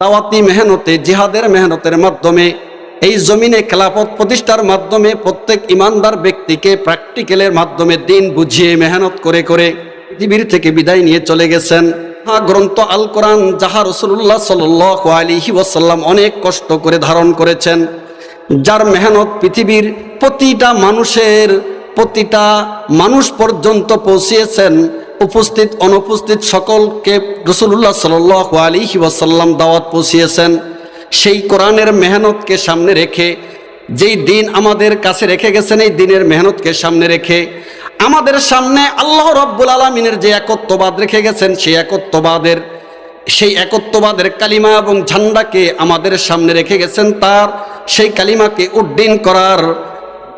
দাওয়াতি মেহনতে, জিহাদের মেহনতের মাধ্যমে, এই জমিনে খেলাফত প্রতিষ্ঠার মাধ্যমে প্রত্যেক ইমানদার ব্যক্তিকে প্র্যাকটিক্যালের মাধ্যমে দিন বুঝিয়ে মেহনত করে করে পৃথিবীর থেকে বিদায় নিয়ে চলে গেছেন। হ্যাঁ গ্রন্থ আল কোরআন, যাহা রসুল্লাহ সাল আলিহি ওয়াসাল্লাম অনেক কষ্ট করে ধারণ করেছেন, যার মেহনত পৃথিবীর প্রতিটা মানুষের, প্রতিটা মানুষ পর্যন্ত পৌঁছিয়েছেন। উপস্থিত, অনুপস্থিত সকলকে রসুল্লাহ সাল আলিহি ওয়াসাল্লাম দাওয়াত পৌঁছিয়েছেন। সেই কোরআনের মেহনতকে সামনে রেখে, যেই দিন আমাদের কাছে রেখে গেছেন, এই দিনের মেহনতকে সামনে রেখে, আমাদের সামনে আল্লাহ রব্বুল আলমিনের যে একত্ববাদ রেখে গেছেন, সেই একত্ববাদের সেই একত্ববাদের কালিমা এবং ঝান্ডাকে আমাদের সামনে রেখে গেছেন, তার সেই কালিমাকে উড্ডীন করার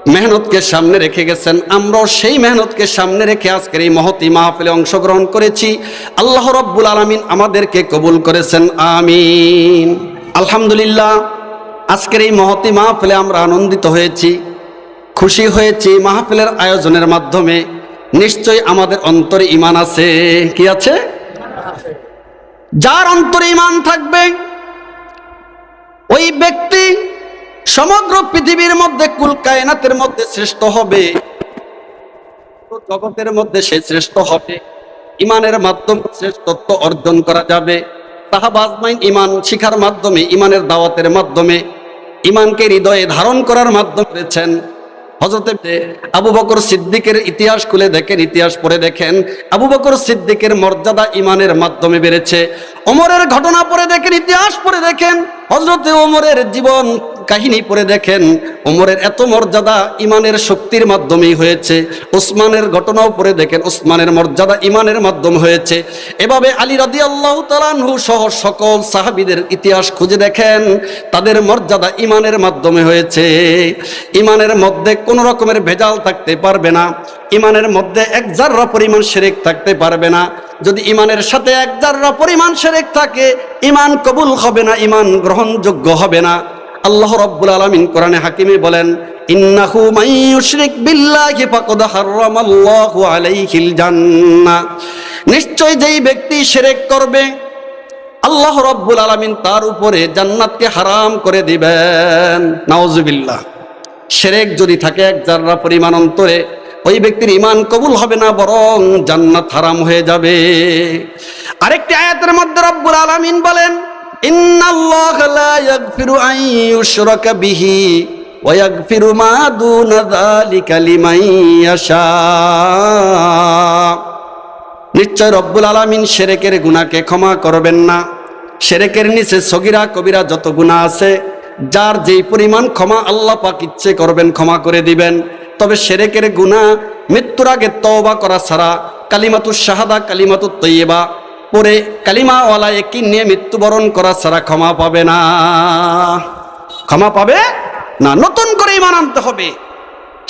মেহনতকে সামনে রেখে গেছেন। আমরাও সেই মেহনতকে সামনে রেখে আজকের এই মহতি মাহফিলে অংশগ্রহণ করেছি। আল্লাহ রব্বুল আলমিন আমাদেরকে কবুল করেছেন। আমিন। আলহামদুলিল্লাহ, আজকের এই মহতি মাহফিলে আমরা আনন্দিত হয়েছি, খুশি হয়েছি। মাহফিলের আয়োজনের মাধ্যমে নিশ্চয়ই আমাদের অন্তরে ইমান আছে। কি আছে? যার অন্তরে ইমান থাকবে ওই ব্যক্তি সমগ্র পৃথিবীর মধ্যে কুল কায়নাতের মধ্যে শ্রেষ্ঠ হবে। জগতের মধ্যে সে শ্রেষ্ঠ হবে। ইমানের মাধ্যমে শ্রেষ্ঠত্ব অর্জন করা যাবে। তাহাবাজমাইন ইমান শিখার মাধ্যমে, ইমানের দাওয়াতের মাধ্যমে, ইমানকে হৃদয়ে ধারণ করার মাধ্যমে করেছেন হজরতে আবু বকর সিদ্দিকের ইতিহাস খুলে দেখেন, ইতিহাস পড়ে দেখেন। আবু বকর সিদ্দিকের মর্যাদা ইমানের মাধ্যমে বেড়েছে। অমরের ঘটনা পড়ে দেখেন, ইতিহাস পড়ে দেখেন। হজরতে ওমরের জীবন কাহিনী পড়ে দেখেন, ওমরের এত মর্যাদা ইমানের শক্তির মাধ্যমেই হয়েছে। ওসমানের ঘটনাও পড়ে দেখেন, ওসমানের মর্যাদা ইমানের মাধ্যম হয়েছে। এভাবে আলী রাদি আল্লাহ তালানহু সহ সকল সাহাবিদের ইতিহাস খুঁজে দেখেন, তাদের মর্যাদা ইমানের মাধ্যমে হয়েছে। ইমানের মধ্যে কোনো রকমের ভেজাল থাকতে পারবে না, ইমানের মধ্যে এক জাররা পরিমাণ সেরেক থাকতে পারবে না। যদি ইমানের সাথে এক জাররা পরিমাণ সেরেক থাকে, ইমান কবুল হবে না, ইমান গ্রহণযোগ্য হবে না। আল্লাহ রব্বুল আলামিন কোরআনে হাকিমে বলেন নিশ্চয় যেই ব্যক্তি শিরক করবে, আল্লাহ রব্বুল আলামিন তার উপরে জান্নাতকে হারাম করে দিবেন। নাউজুবিল্লাহ শিরক যদি থাকে এক জাররা পরিমাণ অন্তরে, ওই ব্যক্তির ইমান কবুল হবে না, বরং জান্নাত হারাম হয়ে যাবে। আরেকটি আয়াতের মধ্যে রব্বুল আলামিন বলেন নিশ্চয় রব্বুল আলামিন শিরকের গুনাহকে ক্ষমা করবেন না। শিরকের নিচে সগিরা, কবিরা যত গুনাহ আছে, যার যেই পরিমাণ ক্ষমা আল্লাহ পাক ইচ্ছে করবেন ক্ষমা করে দিবেন। তবে সেরেকের গুণা মৃত্যুর আগে তওবা করা ছাড়া কালিমাতুর শাহাদা কালিমাতুর তৈবা পরে কালিমাওয়ালা একই নিয়ে মৃত্যুবরণ করা ছাড়া ক্ষমা পাবে না। ক্ষমা পাবে না, নতুন করে ইমান আনতে হবে।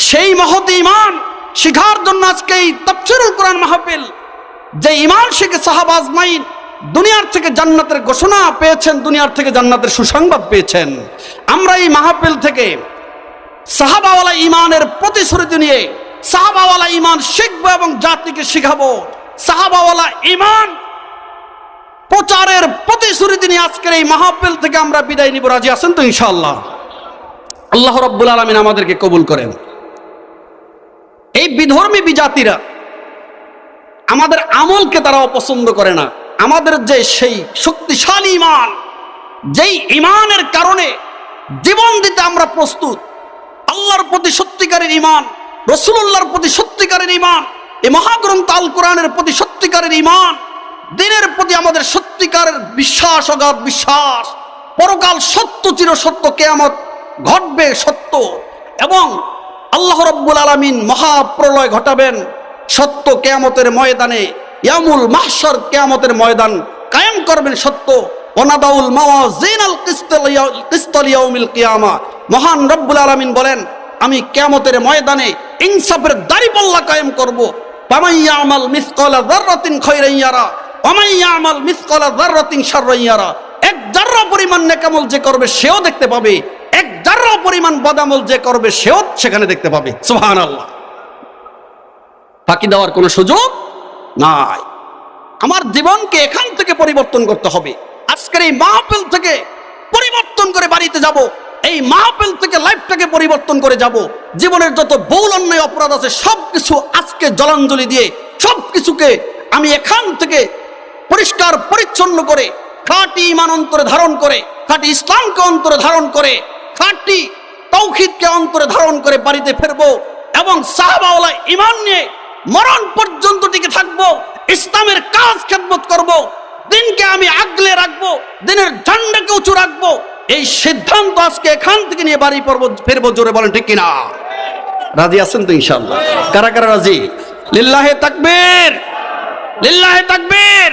সেই মহৎ ইমান শিখার জন্য আজকে এই তফসিরুল কোরআন মাহফিল, যে ইমান শিখে সাহাবাজ মাইন দুনিয়ার থেকে জান্নাতের ঘোষণা পেয়েছেন, দুনিয়ার থেকে জান্নাতের সুসংবাদ পেয়েছেন। আমরা এই মাহফিল থেকে সাহাবাওয়ালা ইমানের প্রতিশ্রুতি নিয়ে সাহাবাওয়ালা ইমান শিখব এবং জাতিকে শিখাবো। সাহাবাওয়ালা ইমান প্রচারের প্রতিশ্রুতি নিয়ে আজকের এই মাহফিল থেকে আমরা বিদায় নিব। রাজি আছেন তো ইনশাআল্লাহ? আল্লাহ রব্বুল আলমিন আমাদেরকে কবুল করেন। এই বিধর্মী বিজাতিরা আমাদের আমলকে তারা অপছন্দ করে না। আমাদের যে সেই শক্তিশালী ইমান, যেই ইমানের কারণে জীবন দিতে আমরা প্রস্তুত, আল্লাহর প্রতি সত্যিকারের ইমান রসুল্লাহর প্রতি সত্যিকারের ইমান, এই মহাগ্রন্থ আল কোরআনের প্রতি সত্যিকারের ইমান দিনের প্রতি আমাদের সত্যিকারের বিশ্বাস, অগাধ বিশ্বাস। পরকাল সত্য, চির সত্য, কেয়ামত ঘটবে সত্য। এবং আল্লাহ রব্বুল আলমিন মহাপ্রলয় ঘটাবেন সত্য কেয়ামতের ময়দানে। ইয়ামুল মাহসর কেয়ামতের ময়দান কায়েম করবেন সত্য। ওনাদাউল মাওয়াজিনাল কিস্তল ইয়াউমিল কিয়ামা। মহান রব্বুল আলামিন বলেন, আমি কিয়ামতের ময়দানে ইনসাফের দাড়িপাল্লা কায়েম করব। পামাইয়া আমাল মিসকালা যাররাতিন খায়রান ইয়ারা। এক জাররা পরিমাণ নেকামল যে করবে, সেও দেখতে পাবে। এক পরিমাণ বদামল যে করবে, সেও সেখানে দেখতে পাবে। দেওয়ার কোনো সুযোগ নাই। আমার জীবনকে এখান থেকে পরিবর্তন করতে হবে। আজকের এই মাহফিল থেকে পরিবর্তন করে বাড়িতে যাব। এই মাহফিল থেকে লাইফটাকে পরিবর্তন করে যাব। জীবনের যত বহুল অন্যায়, অপরাধ আছে সব কিছু আজকে জলাঞ্জলি দিয়ে সব কিছুকে আমি এখান থেকে পরিষ্কার, পরিচ্ছন্ন করে, খাঁটি ইমান অন্তরে ধারণ করে, খাঁটি ইসলামকে অন্তরে ধারণ করে, খাঁটি তৌহিদকে অন্তরে ধারণ করে বাড়িতে ফিরবো এবং সাহাবাওয়ালা ইমান নিয়ে মরণ পর্যন্ত টিকে থাকব, ইসলামের কাজ খেদমত করব, দিনকে আমি আগলে রাখব, দিনের ঝান্ডাকে উঁচু রাখব, এই সিদ্ধান্ত আজকে এখান থেকে নিয়ে বাড়ি পড়ব, ফিরবো জোরে বলেন ঠিক কিনা? রাজি আছেন তো ইনশাল্লাহ কারা কারা রাজি? লিল্লাহে তাকবীর! লিল্লাহে তাকবীর!